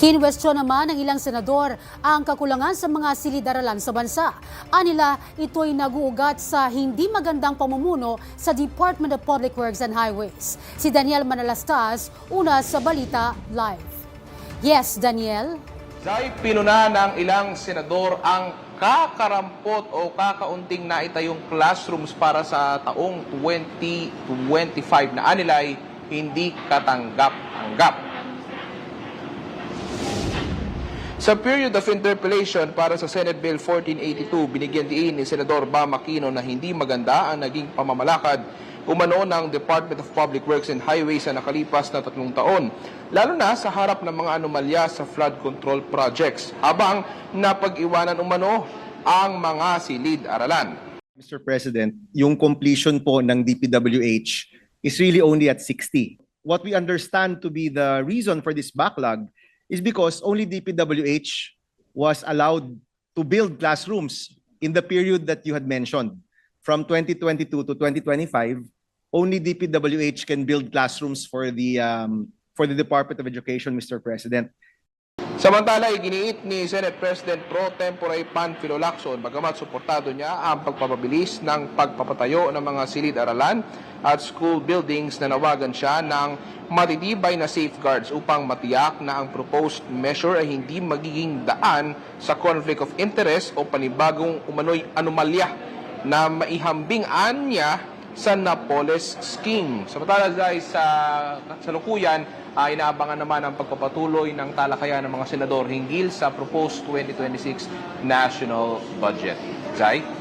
Kinwestiyon naman ng ilang senador ang kakulangan sa mga silid-aralan sa bansa. Anila, ito'y naguugat sa hindi magandang pamumuno sa Department of Public Works and Highways. Si Daniel Manalastas, una sa Balita Live. Yes, Daniel? Zay, pinuna ng ilang senador ang kakarampot o kakaunting naitayong classrooms para sa taong 2025 na anilay hindi katanggap-tanggap. Sa period of interpellation para sa Senate Bill 1482, binigyan diin ni Senador Bam Aquino na hindi maganda ang naging pamamalakad umano ng Department of Public Works and Highways sa nakalipas na tatlong taon, lalo na sa harap ng mga anomalya sa flood control projects, habang napag-iwanan umano ang mga silid-aralan. Mr. President, yung completion po ng DPWH is really only at 60. What we understand to be the reason for this backlog is because only DPWH was allowed to build classrooms in the period that you had mentioned. From 2022 to 2025, only DPWH can build classrooms for the um, for the Department of Education, Mr. President. Samantala, iginiit ni Senate President Pro Tempore Panfilo Lacson bagamat suportado niya ang pagpapabilis ng pagpapatayo ng mga silid-aralan at school buildings na nawagan siya ng matitibay na safeguards upang matiyak na ang proposed measure ay hindi magiging daan sa conflict of interest o panibagong umano'y anomalya na maihambing anya sa Napoles scheme. Samantala guys, sa kasalukuyan, uh, inaabangan naman ang pagpapatuloy ng talakayan ng mga senador hinggil sa proposed 2026 national budget. Zay?